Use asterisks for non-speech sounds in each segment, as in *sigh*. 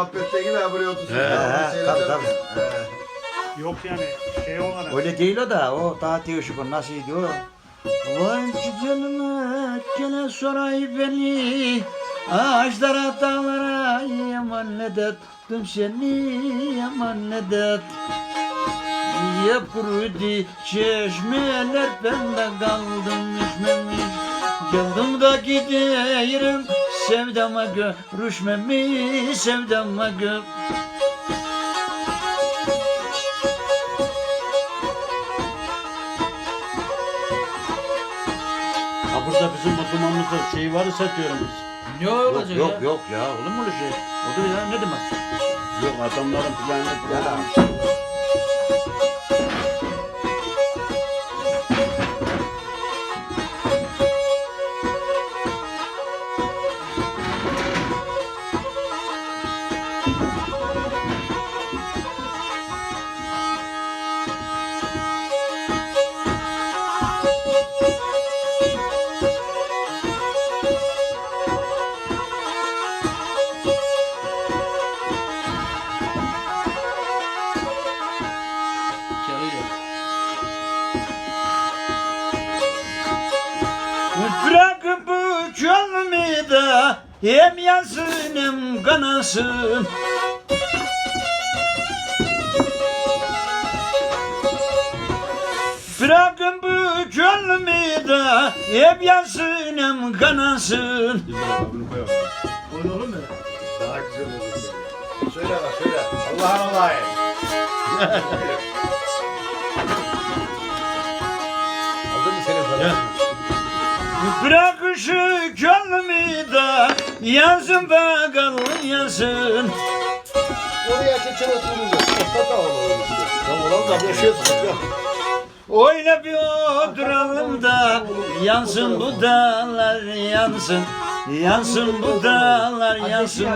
muhabbette yine buraya otursun. He, He, tabii tabii. Yok yani şey olarak. Öyle değil o da. O daha değişik o. Nasıl diyor? Vay güzelime gene soray beni Ağaçlara dağlara yaman ne dettim seni yaman ne det Yep kurudu çeşmeler ben de kaldım içmemiş Geldim da giderim sevdama görüşmemiş sevdama gör Ha burada bizim oturmamızda şey varsa satıyorum biz. Ne Yok olacak yok ya? yok ya olur mu öyle şey? O da ya ne demek? Yok adamların planı planı. Hem kanasın Bırakın bu gönlümü da hem yansın hem kanasın Daha güzel olur. Söyle bak söyle. Allah'ın olayı. Aldın mı senin falan? Bırakın şu gönlümü da yansın bakalım yansın Oraya geçen otururuz. Ortada olalım işte. Tamam olalım da bir şey tutacak. Öyle bir oturalım da yansın bu dağlar yansın Yansın bu dağlar yansın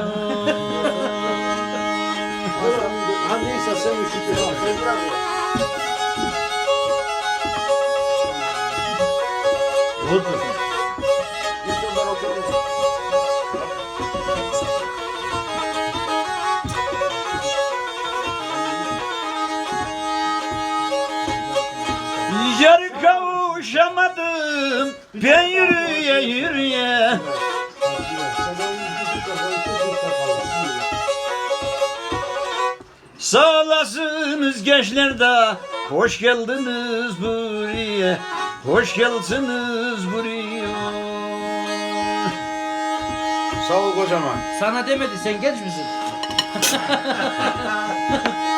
neyse sen üşütün. Sen ben yürüye yürüye Sağ olasınız gençler de hoş geldiniz buraya Hoş geldiniz buraya Sağ ol kocaman. Sana demedi sen genç misin? *laughs*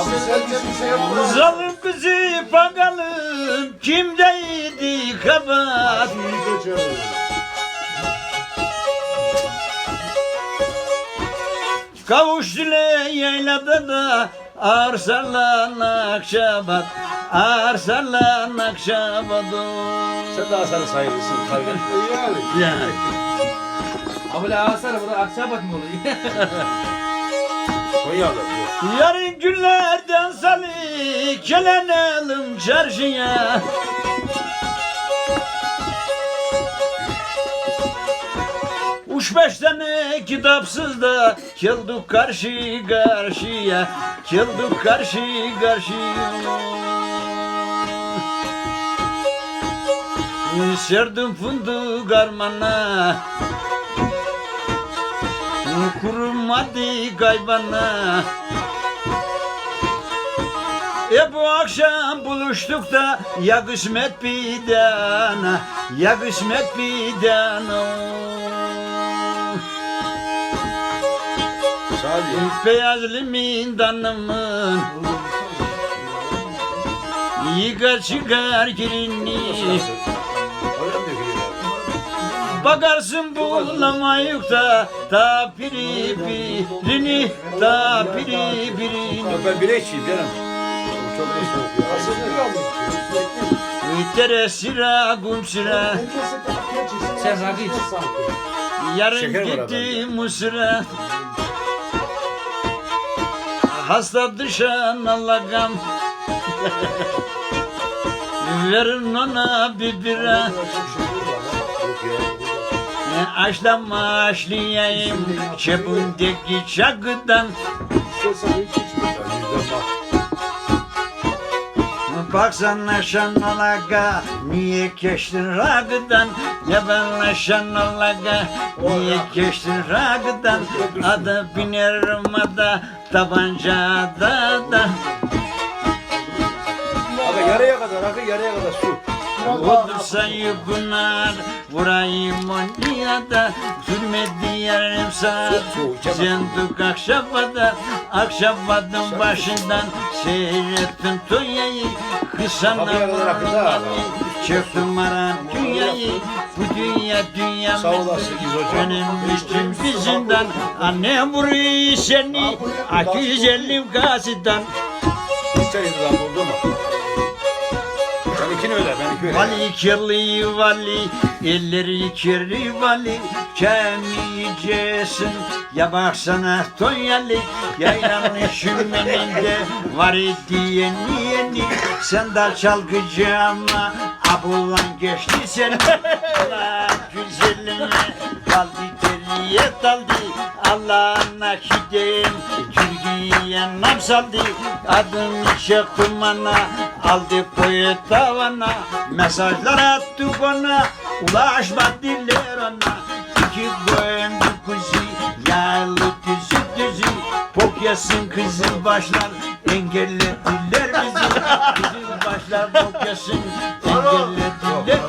Abi sen bir şey yapma. Zalim kızı bakalım kimdeydi kabahat Kavuştular yaylada da Arsalan Akşabat Arsalan Akşabat Sen daha sana saygılısın kardeşim. Yani. Yani Abi la alsana burada Akçabat mı oluyor? *laughs* Konya'da. Yarın günlerden salı Gelenelim çarşıya Uç beş tane kitapsız da Kıldık karşı karşıya Kıldık karşı karşıya. Serdim fındık armana Kurumadı kaybana E bu akşam buluştuk da ya kısmet bir dana Ya kısmet bir dana Salih. Beyaz limindanımın Yıkar çıkar girini? Bakarsın bulamayıp da Ta biri birini Ta biri birini ben bire içeyim canım. Çok da soğuk ya. Aslında Tere sıra kum sıra sen rakı iç. Yarın Şeker var gitti Mısır'a Hasta düşen Allah'ım *laughs* Verin ona bir bira Aşlama aşlayayım çepundeki çakıdan İstiyorsan hiç içme. Ya yüzden bak. Baksana şanolaga niye geçtin ragıdan? Ne benle şanolaga niye geçtin ragıdan? Adı binerim ada tabancada da. Aga yarıya kadar, aga yarıya kadar su. Olursa yıkınar vurayım o niyada Zulmedi yarım saat Zenduk akşabada Akşabadın başından Seyrettim Tonya'yı Kısana ha. Çöktüm aran dünyayı Bu dünya dünya. Benim. için bizinden Annem vuruyor seni. Akı yüzelim gaziden İçer yedi lan oldu mu? Sen ikini öyle. Vali kirli vali, elleri kirli vali Kemiyeceksin ya baksana Tonyalı Yaylanın *laughs* şümmeninde var diyeni yeni. Sen de çalgıcı ama abullan geçti seni Allah *laughs* güzeline kaldı deliye daldı. Allah'ına gideyim Türkiye nam saldı Adını çektim ana Aldı koyu tavana. Mesajlar attı bana Ulaşma diller ona İki boyun kuzi Yağlı düzü düzü Pokyasın kızıl başlar Engellediler bizi. Kızıl başlar pokyasın Engellediler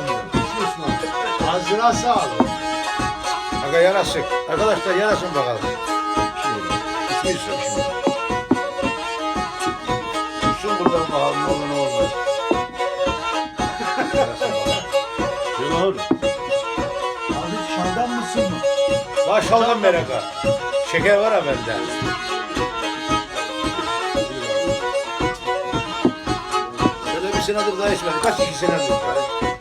Ağzına sağlık. Aga yarasın. Arkadaşlar yarasın bakalım. Şimdi, İsmi istiyorum şimdi. Tutsun buradan bakalım ne olur ne olmaz. Yarasın bakalım. Dur. Abi şalgam mısın mı? Baş şalgam meraka. Şeker var ha bende. Şöyle bir senedir daha içmedim. Kaç iki senedir?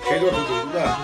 Şeyde oturdum da.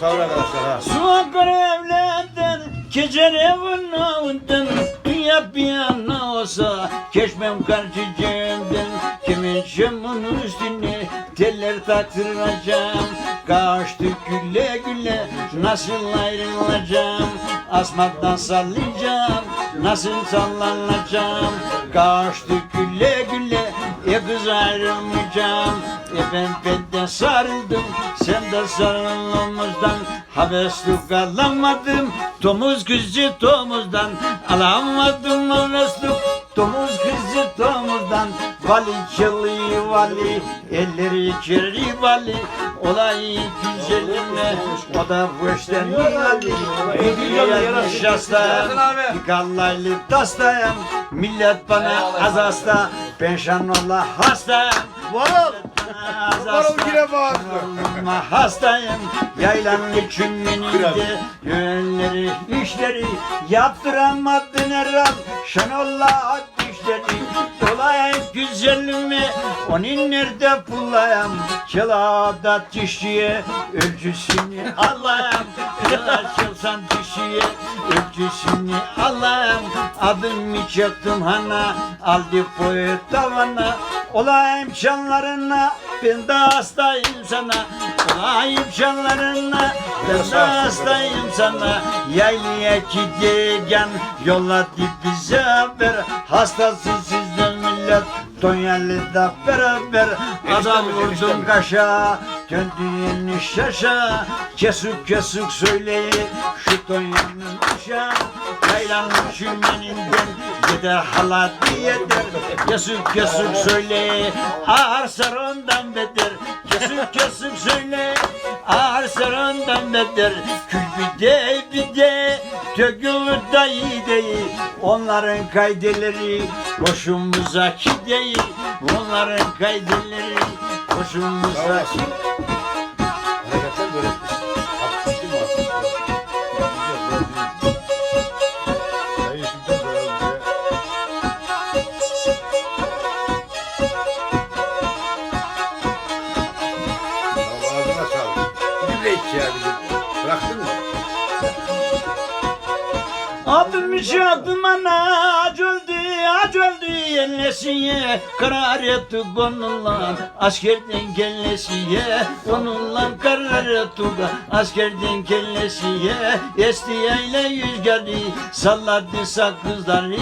Sağ arkadaşlar ha. Su evlerden, gecenin avından Dünya bir yana olsa, geçmem karşıcığımdan Kimin şımın üstüne teller taktıracağım Kaçtı güle güle, nasıl ayrılacağım? Asmaktan sallayacağım, nasıl sallanacağım? Kaçtı güle güle, e kız ayrılmayacağım E ben benden sarıldım, sen de sarılmamızdan Haveslik alamadım, domuz kızı domuzdan Alamadım haveslik, domuz kızı domuzdan Vali çıllı vali, elleri kirli vali. Olay güzeline, o da fışten vali Bir şasta, kallaylı dastayım Millet bana az hasta, ben şanola hastayım. Varol! Varol yine bağırdı. Hastayım yaylanın çümmeninde Yönleri işleri yaptıramadın herhal Şanolla dişleri Dolayım güzelimi. Onun nerede bulayım Çılada dişiye ölçüsünü alayım. Açılsan dişiye ölçüsünü alayım. Adımı çektim hana aldı boyu tavana Olayım canlarına ben de hastayım sana. Olayım canlarına ben de hastayım sana. Yaylaya gidiyen yolla bize haber. Hastası sizden millet Tonyalı'da beraber. Adam vurdum kaşa Döndüğünü şaşa Kesik kesik söyleyi Şu Tonya'nın uşağı Yaylanın şümeninden Gider hala diyedir. Kesik kesik söyle Ağır sarından beter. Kesik kesik söyle Ağır sarından beter. Kül bir de bir de Dökülür dayı değil Onların kaydeleri Boşumuza değil Onların kaydeleri Olasın. Hareketler böyle. Haklısın mı? Sayın Sultan böyle. Vallahi gelesiye karar etti onunla. Askerden gelesiye onunla karar etti askerden gelesiye estiyeyle yüzgarı salladı sakızları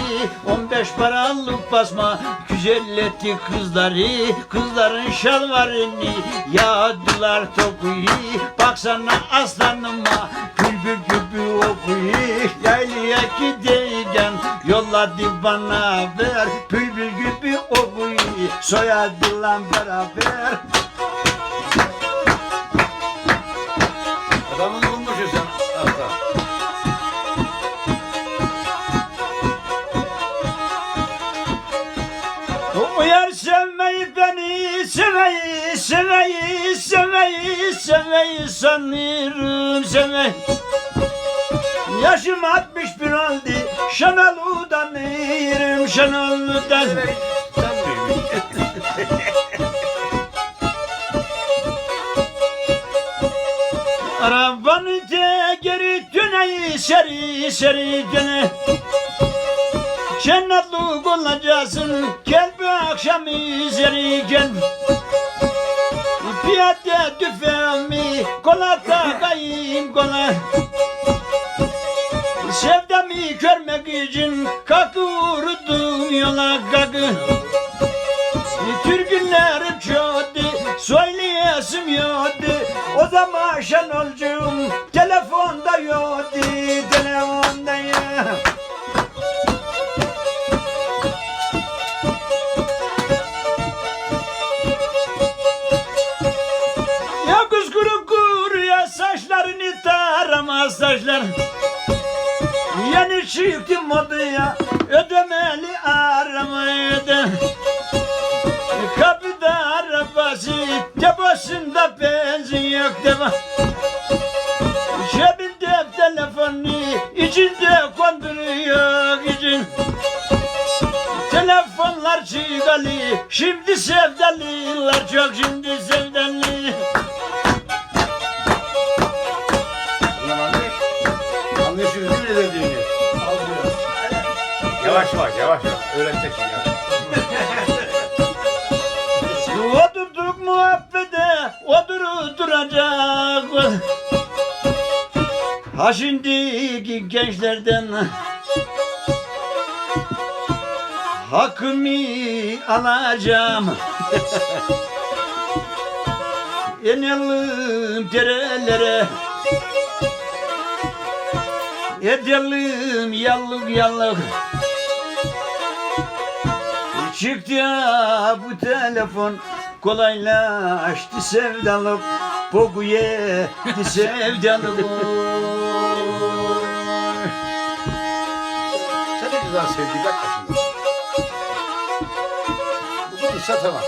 15 paralık basma. Güzel etti kızları kızların şalvarını. Yağdılar tokuyu baksana aslanıma. Bülbül gibi okuyu yaylaya gideyken yolladı bana ver bülbül gibi okuyu soyadılan beraber Adamın bulmuşsun sen. Hatta. Uyar sevmeyi beni seveyi seveyi seveyi seveyi sanırım seveyi Yaşım 61 oldu Şanalı'dan yerim Şanalı'dan. *laughs* Arabanı geri döneyi seri seri döne Cennetlik olacaksın Gel bu akşam üzeri gel. Piyade tüfeğimi *laughs* kola takayım kola Sevdamı görmek için kalkı vurdum yola kalkı Türkünlerim çoğdu söyleyesim yoktu. O zaman Şenolcuğum telefonda yoktu telefonda ya Ya kız kuru kuru ya saçlarını taramaz saçlar Çıktı modaya ödemeli arama öde. Kapıda arabası Tepasında benzin yok deva Cebinde telefonu içinde konduruyor için Telefonlar çıkalı Şimdi sevdalılar çok şimdi sevdalı Öğreteceksin ya. *laughs* Oturduk muhabbete oturup duracak Ha şimdiki gençlerden Hakkımı alacağım. *laughs* İnelim derelere Edelim yallık yallık Çıktı bu telefon kolaylaştı sevdalık Poguye sevdalık Sen ne güzel bak şimdi. Bu bunu satamam.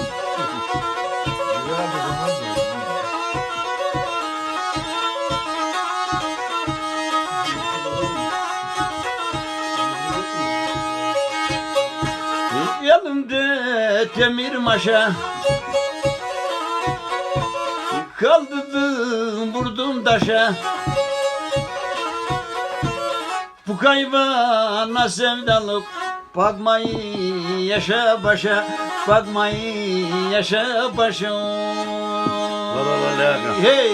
Demir maşa Kaldırdım vurdum taşa. Bu kaybana sevdalık Bakmayı yaşa başa Bakmayı yaşa başa. La la la la. Hey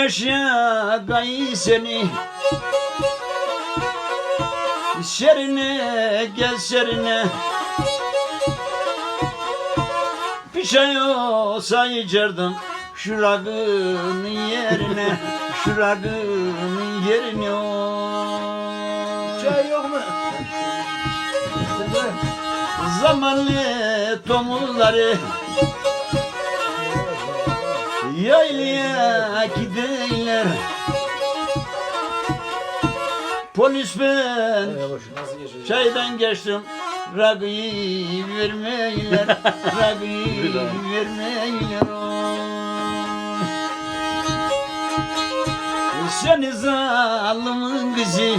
Güneş yakayı seni. Serine gel serine Bir şey olsa içerdim Şu rakının yerine Şu rakının yerine Çay yok mu? Zamanlı tomulları Yaylaya giderler. Polis ben Çaydan geçtim. Rakıyı vermeyler *laughs* Rakıyı vermeyler. Seni zalimin kızı.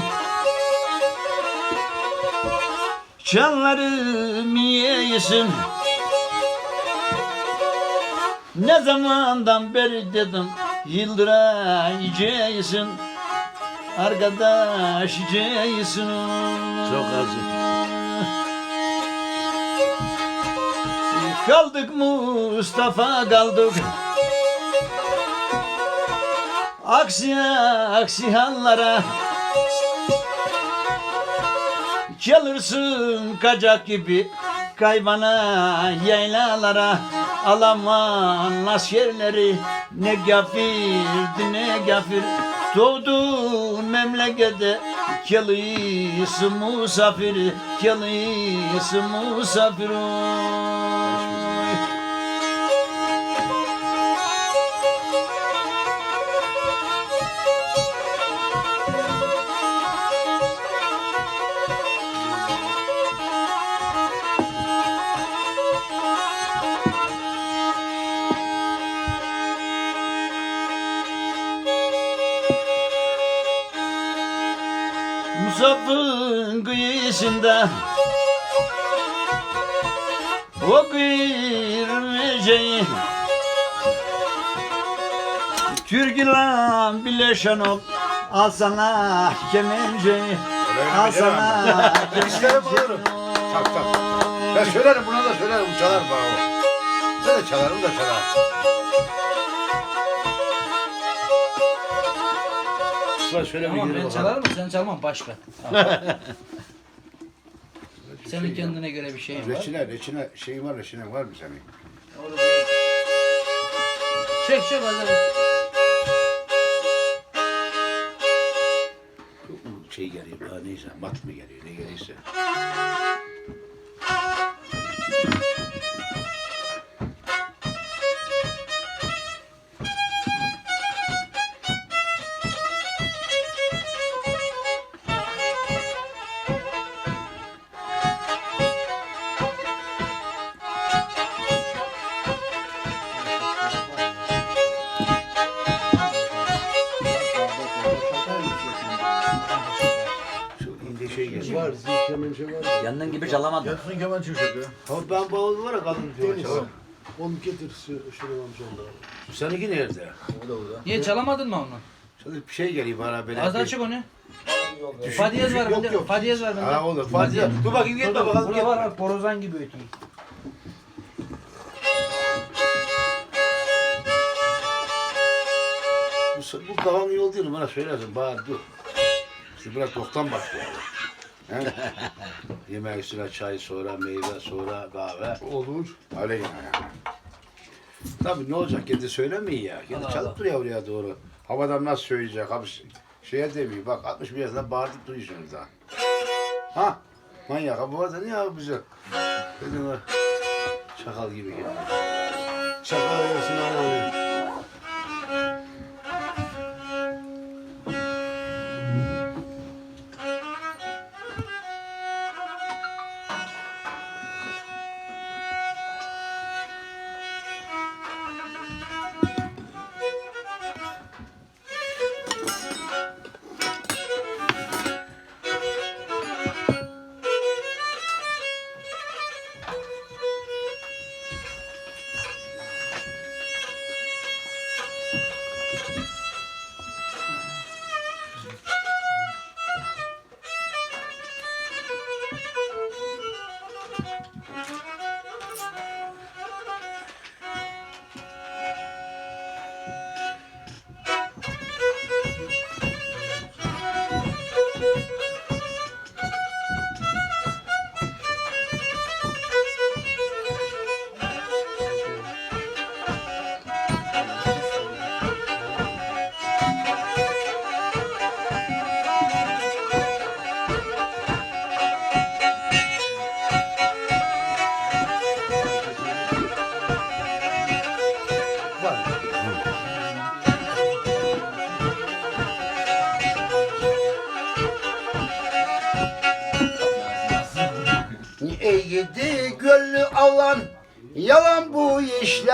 Canlarım yesin Ne zamandan beri dedim Yıldıray Jason Arkadaş Jason Çok azı. Kaldık Mustafa kaldık. Aksi aksi hallara. Çalırsın kacak gibi Kaybana yaylalara Alaman askerleri Ne gafirdi ne gafir Doğdun memlekete Kelisi musafir Kelisi musafir oy. Kıyısında O kıyırmeceği Türkülan bileşen ol Al sana kemenceyi Al sana alırım. Tak tak. Ben söylerim buna da söylerim. Çalar bana o. Ben de çalarım da çalar. Sıra şöyle bir Tamam gidelim ben bakalım. çalarım sen çalmam başka. *laughs* Senin kendine göre bir şeyin var. Reçine, reçine şeyin var, reçine var mı senin? Çek çek hazır. Şey geliyor, daha neyse, mat mı geliyor, ne gelirse. Var, zil kemençe var. Yandığın gibi çalamadım Yatsın kemen çıkacak ya. Ama ben bağlı var ya kadın diyor Deniz. çalar. Onu getir şuraya amcamda. Seninki nerede? Niye çalamadın mı onu? Şöyle bir şey geliyor bana böyle. Az daha çık onu. Fadiyez var yok, bende. yok. Fadiyez var bende. Ha olur. Fazla. Dur bakayım gitme bakalım. Burada var bak borazan gibi ötüyor. Bu, bu kafam yol değil bana söylersin. Bağır dur. İşte biraz doktan başlayalım. He? *laughs* Yemek üstüne çay sonra meyve sonra kahve. Olur. Öyle yani. Tabii ne olacak kendi söylemiyor ya. Kendi Allah çalıp duruyor oraya doğru. Havadan nasıl söyleyecek abi şeye demiyor. Bak 61 yaşında bağırtıp duruyorsunuz daha. Ha? Manyak abi var da niye abi bize? Dedim. Çakal gibi geldi. Çakal arasına alalım.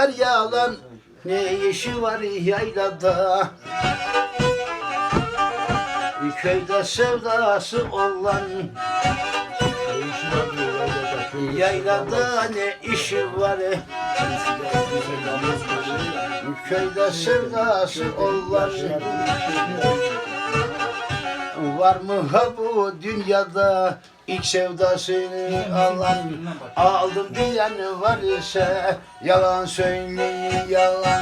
İşler yalan Ne işi var yaylada Köyde sevdası olan. Yaylada ne işi var Köyde sevdası olan Var mı ha bu dünyada ilk sevdasını alan Aldım diyen var ise yalan söyleyin yalan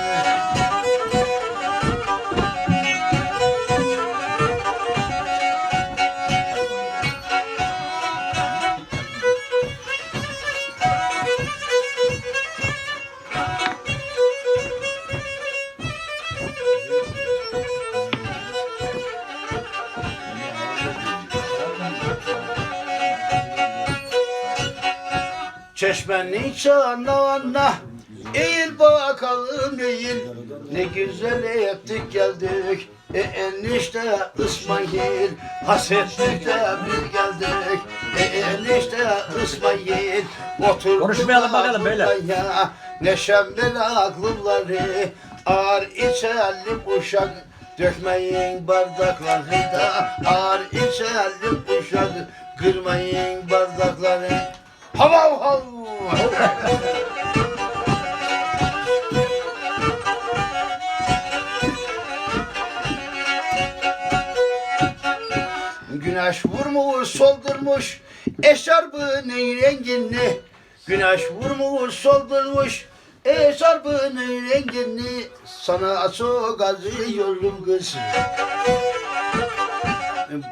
Çeşmenin çanağına eğil bakalım eğil Ne güzel ettik geldik e enişte İsmail. Hasetlikte bir geldik e enişte İsmail. Otur Konuşmayalım bakalım beyler. Ya, neşemli aklımları Ağır içerli uşak Dökmeyin bardakları da Ağır içerli uşak Kırmayın bardakları Hava hava Güneş vurmuş soldurmuş eşarbının rengini? Güneş vurmuş soldurmuş eşarbının rengini? Sana çok acıyorum kız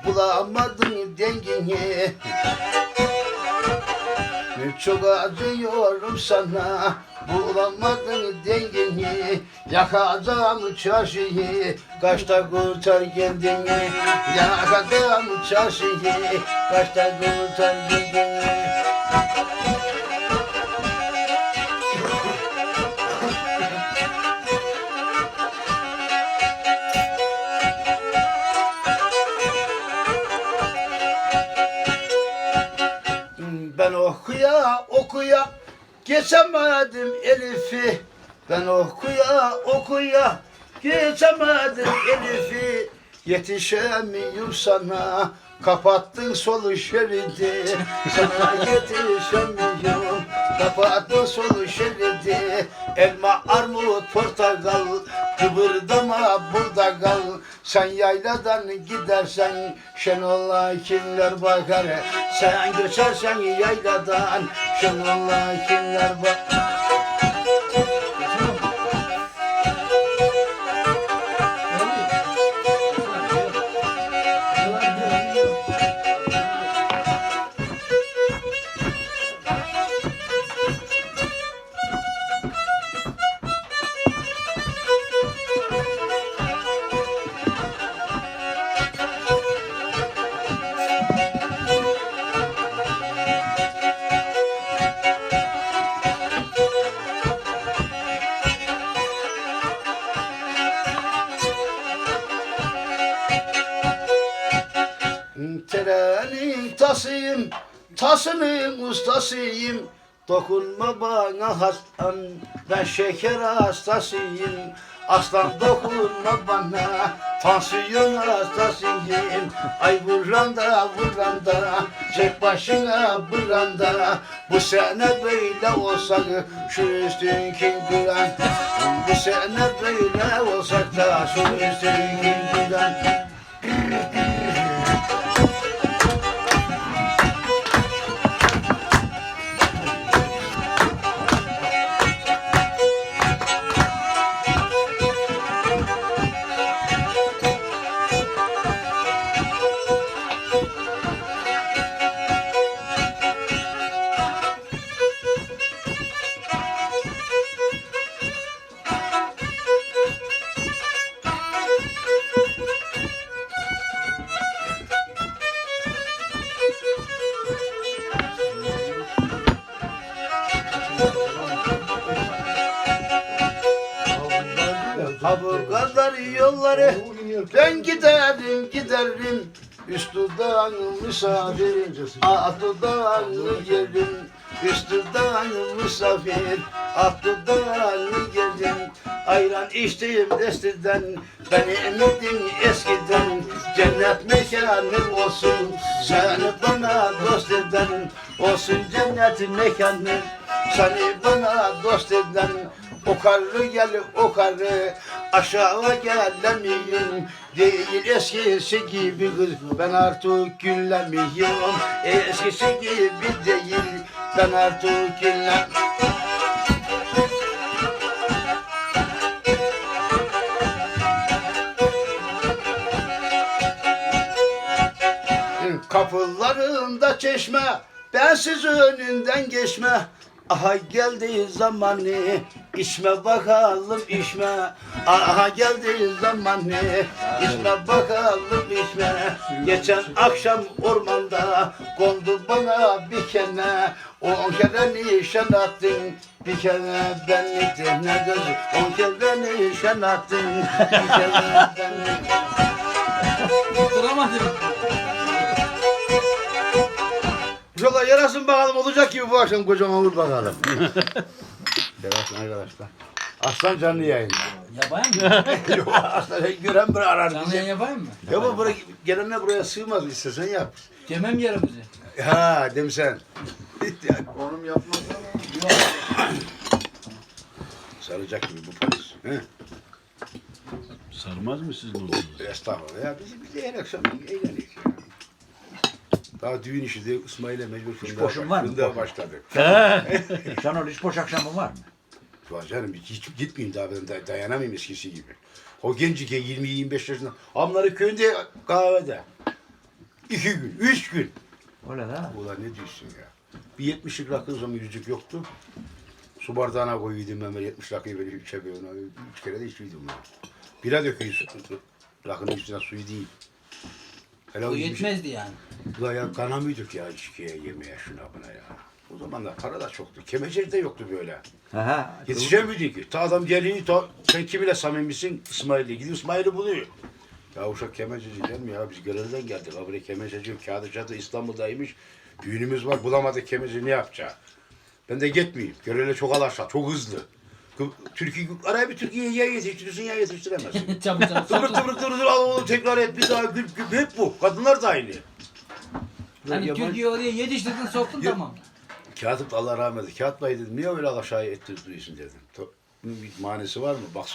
Bulamadım dengini çok acıyorum sana Bulamadım dengini Yakacağım çarşıyı Kaçta kurtar kendini? Yakacağım çarşıyı Kaçta kurtar kendini okuya geçemedim Elif'i. Ben okuya okuya geçemedim Elif'i. Yetişemiyorum sana Kapattın sol şeridi. Sana yetişemiyorum Kapattın sol şeridi. Elma, armut, portakal Kıvırdama burada kal. Sen yayladan gidersen Şenol'a kimler bakar? Sen göçersen yayladan Şenol'a kimler bakar tasının ustasıyım. Dokunma bana hastan, ben şeker hastasıyım. Aslan dokunma bana, tansiyon hastasıyım. Ay vuran da vuran da, çek başına vuran da. Bu sene böyle olsak, şu üstün kim güven? Bu sene böyle olsak da, şu üstün kim güven? Giderim Üstüden misafir Altıdan geldim Üstüden misafir Altıdan geldim Ayran içtim destiden Beni emredin eskiden Cennet mekanım olsun. Seni bana dost eden Olsun cennet mekanım. Seni bana dost eden O karı gel o karı Aşağı gelemiyorum Değil eskisi gibi kız Ben artık gülemiyorum. Eskisi gibi değil Ben artık gülem Kapılarında çeşme Bensiz önünden geçme Aha geldi zamanı içme bakalım içme Aha geldi zamanı içme bakalım içme Geçen akşam ormanda kondu bana bir kene. On kere nişan attın bir kere benlikti ne göz On kere nişan attın bir kere benlikti Duramadım. Şöyle yarasın bakalım olacak gibi bu akşam kocaman vur bakalım. *laughs* yarasın arkadaşlar. Aslan canlı yayın. Yapayım mı? *laughs* Yok aslan gören bir arar Canlı bizi. yayın yapayım mı? Ya bu buraya, gelenler buraya sığmaz istesen yap. Cemem yerimizi. Ha dem sen. *laughs* Konum yapmazsan Saracak gibi bu polis. He? Sarmaz mı sizin oğlunuz? Estağfurullah ya biz, biz de her akşam eğlendik ya. Daha düğün işi de İsmail'e mecbur fındığa, boşun var mı? fındığa başladık. *laughs* Şenol hiç boş akşamı var mı? Var canım hiç, hiç gitmeyeyim daha ben day- dayanamayayım eskisi gibi. O gencike 20-25 yaşında. Amları köyünde kahvede. İki gün, üç gün. Öyle de. Ulan ne diyorsun ya? Bir 70'lik rakı o zaman yüzük yoktu. Su bardağına koyuydum ben böyle 70 rakıyı böyle üçe böyle ona üç kere de içiyordum ben. Bira döküyor su, su, rakının üstüne suyu değil. Hele Bu o yetmiş- yetmezdi yani. Ulan ya kanamıyorduk ya içkiye, yemeğe, şuna buna ya. O zamanlar para da çoktu. Kemeceli de yoktu böyle. Aha. Yetişemiyorduk ki. Ta adam geliyor, ta, sen kiminle samimisin? İsmail'le. Gidiyor İsmail'i buluyor. Ya uşak kemececi gelmiyor ya. Biz görevden geldik. Ha buraya kemececi kağıdı çatı İstanbul'daymış. Düğünümüz var. Bulamadık kemeci ne yapacak? Ben de gitmeyeyim. Görevle çok alaşlar. Çok hızlı. Türkiye, araya bir Türkiye'ye ya yetiştirirsin ya yetiştiremezsin. Çabuk çabuk. Tıvırık tıvırık tıvırık al onu tekrar et bir daha gülp gülp hep bu. Kadınlar da aynı. Hani Yabancı- Türkiye oraya yetiştirdin soktun tamam. Katip Allah rahmet eylesin. Katip Bey dedim niye öyle alaşağı ettirdiyorsun dedim. Bir manesi var mı? Bak